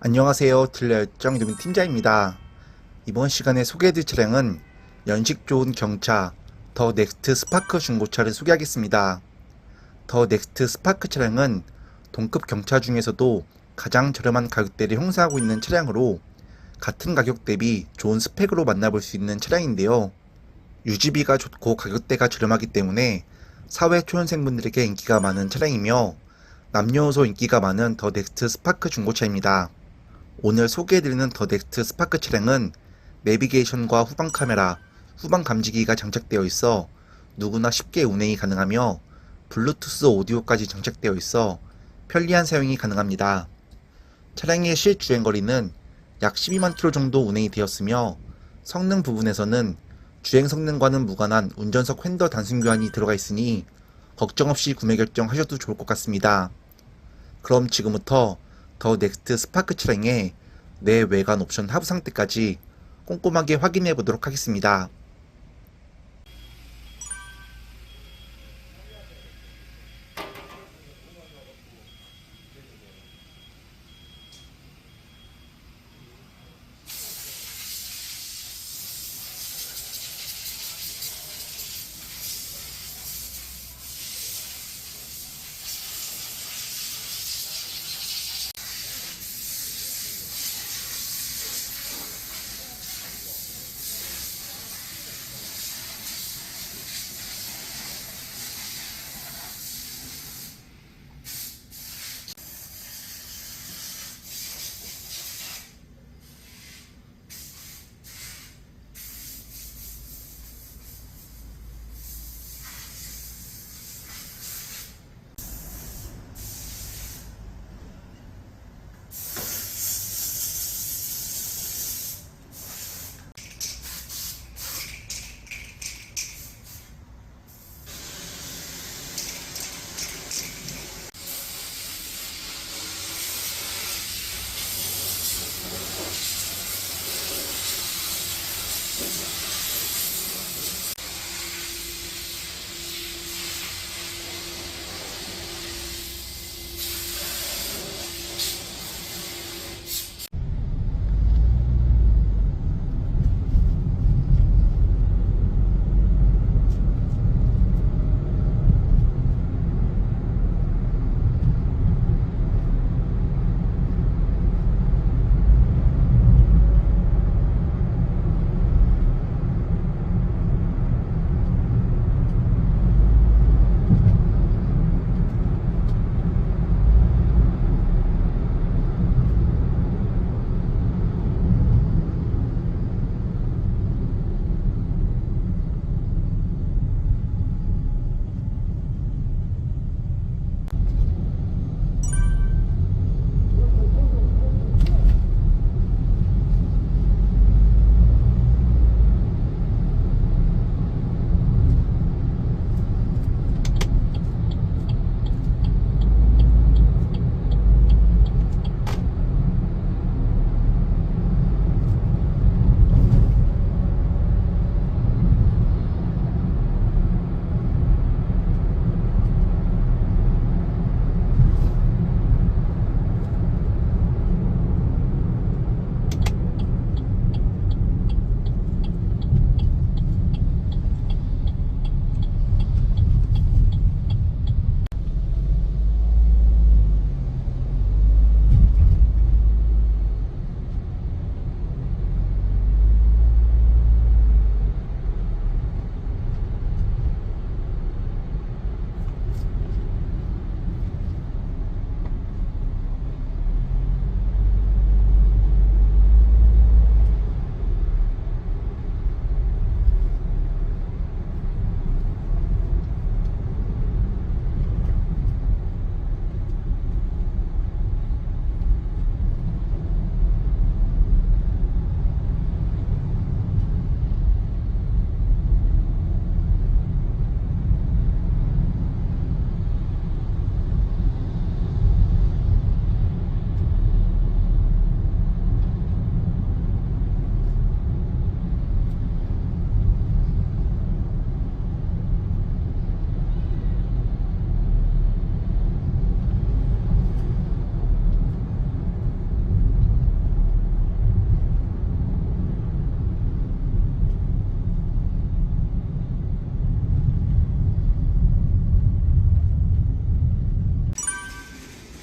안녕하세요. 딜러열정 유민 팀장입니다. 이번 시간에 소개해드릴 차량은 연식 좋은 경차 더 넥스트 스파크 중고차를 소개하겠습니다. 더 넥스트 스파크 차량은 동급 경차 중에서도 가장 저렴한 가격대를 형성하고 있는 차량으로 같은 가격 대비 좋은 스펙으로 만나볼 수 있는 차량인데요. 유지비가 좋고 가격대가 저렴하기 때문에 사회 초년생분들에게 인기가 많은 차량이며 남녀노소 인기가 많은 더 넥스트 스파크 중고차입니다. 오늘 소개해드리는 더 넥스트 스파크 차량은 내비게이션과 후방 카메라, 후방 감지기가 장착되어 있어 누구나 쉽게 운행이 가능하며 블루투스 오디오까지 장착되어 있어 편리한 사용이 가능합니다. 차량의 실주행 거리는 약 12만 킬로 정도 운행이 되었으며 성능 부분에서는 주행 성능과는 무관한 운전석 핸더 단순 교환이 들어가 있으니 걱정 없이 구매 결정하셔도 좋을 것 같습니다. 그럼 지금부터 더 넥스트 스파크 차량의 내 외관 옵션 하부 상태까지 꼼꼼하게 확인해 보도록 하겠습니다.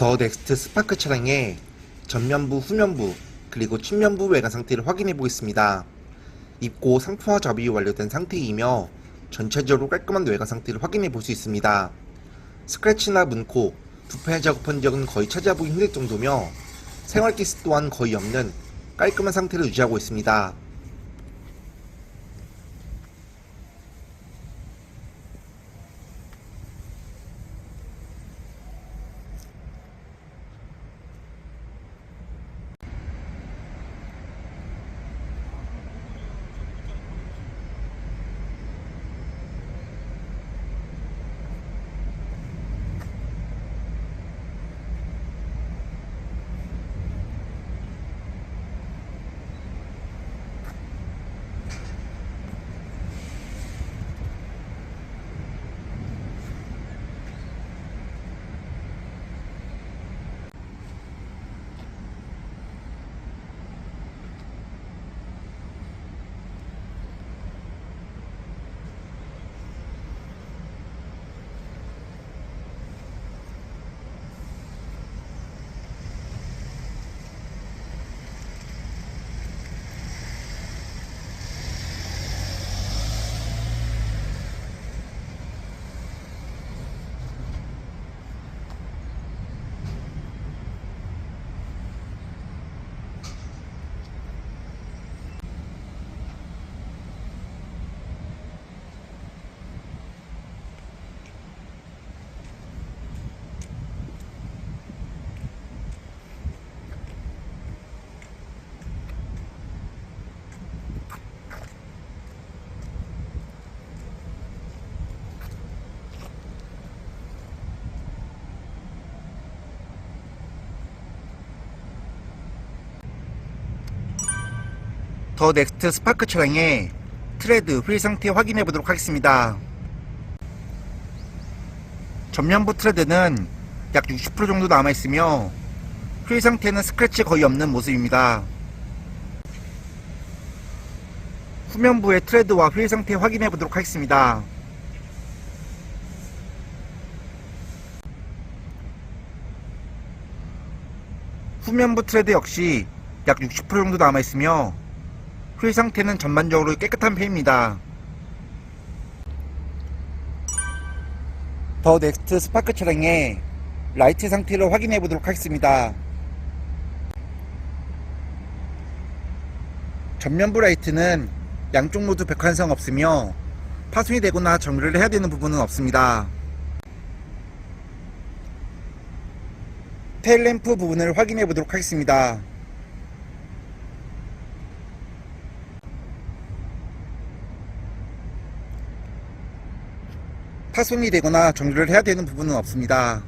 더 넥스트 스파크 차량의 전면부, 후면부, 그리고 측면부 외관 상태를 확인해 보겠습니다. 입고 상품화 작업이 완료된 상태이며 전체적으로 깔끔한 외관 상태를 확인해 볼 수 있습니다. 스크래치나 문코, 부패 작업한 적은 거의 찾아보기 힘들 정도며 생활기스 또한 거의 없는 깔끔한 상태를 유지하고 있습니다. 더 넥스트 스파크 차량의 트레드 휠 상태 확인해 보도록 하겠습니다. 전면부 트레드는 약 60% 정도 남아 있으며 휠 상태는 스크래치 거의 없는 모습입니다. 후면부의 트레드와 휠 상태 확인해 보도록 하겠습니다. 후면부 트레드 역시 약 60% 정도 남아 있으며 휠 상태는 전반적으로 깨끗한 편입니다. 더 넥스트 스파크 차량의 라이트 상태를 확인해 보도록 하겠습니다. 전면부 라이트는 양쪽 모두 백환성 없으며 파손이 되거나 정리를 해야 되는 부분은 없습니다. 테일램프 부분을 확인해 보도록 하겠습니다. 파손이 되거나 정리를 해야 되는 부분은 없습니다.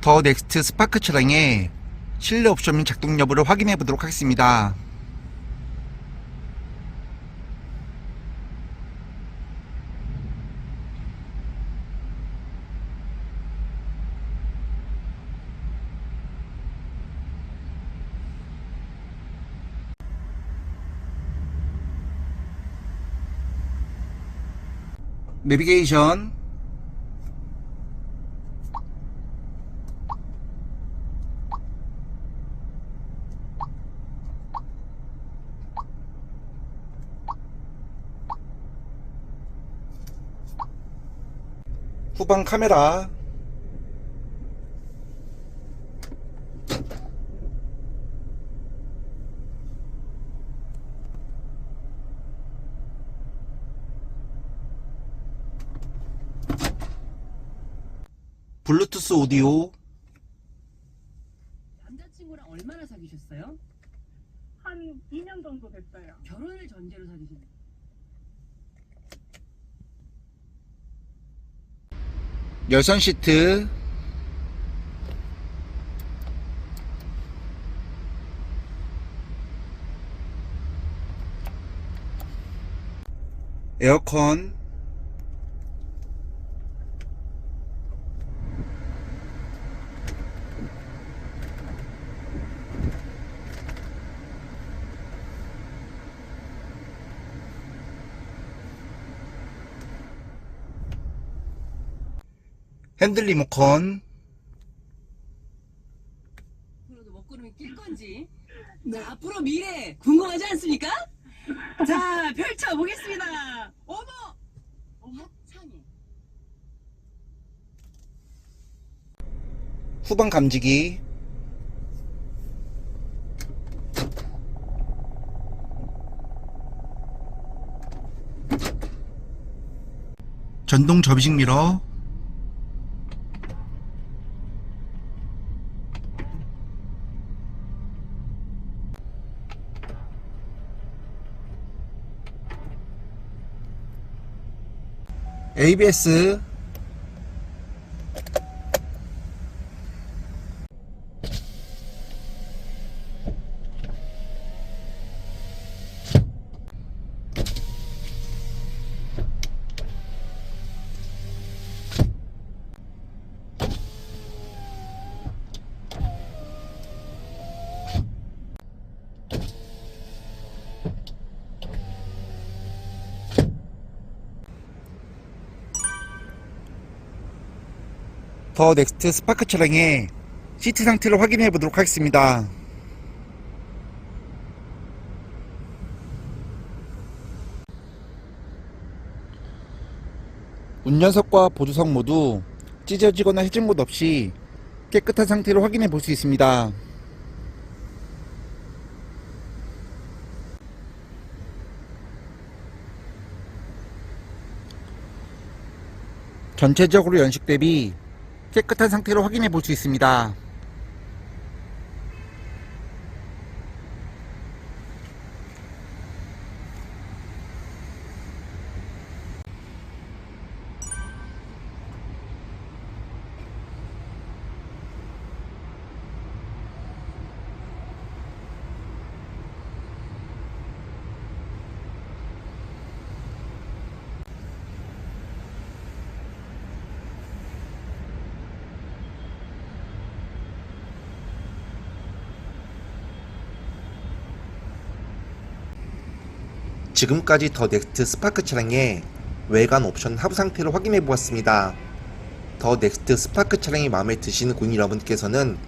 더 넥스트 스파크 차량의 실내 옵션 및 작동 여부를 확인해 보도록 하겠습니다. 내비게이션. 후방 카메라 블루투스 오디오 남자친구랑 얼마나 사귀셨어요? 한 2년 정도 됐어요. 결혼을 전제로 사귀신 열선 시트 에어컨 핸들 리모컨, 앞으로도 먹구름이 낄 건지. 자, 앞으로 미래 궁금하지 않습니까? 자, 펼쳐보겠습니다. 어머! 어머, 창이. 후방 감지기, 전동 접이식 미러, ABS, 더 넥스트 스파크 차량의 시트 상태를 확인해 보도록 하겠습니다. 운전석과 보조석 모두 찢어지거나 해진 곳 없이 깨끗한 상태로 확인해 볼 수 있습니다. 전체적으로 연식 대비 깨끗한 상태로 확인해 볼 수 있습니다. 지금까지 더 넥스트 스파크 차량의 외관 옵션 하부 상태를 확인해 보았습니다. 더 넥스트 스파크 차량이 마음에 드시는 고객 여러분께서는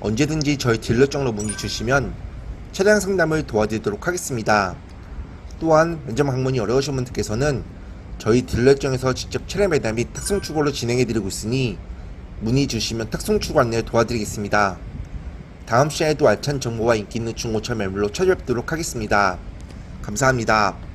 언제든지 저희 딜러장으로 문의 주시면 차량 상담을 도와드리도록 하겠습니다. 또한 면접 방문이 어려우신 분들께서는 저희 딜러장에서 직접 차량 매달 및 탁송 출고를 진행해 드리고 있으니 문의 주시면 탁송 출고 안내 도와드리겠습니다. 다음 시간에도 알찬 정보와 인기 있는 중고차 매물로 찾아뵙도록 하겠습니다. 감사합니다.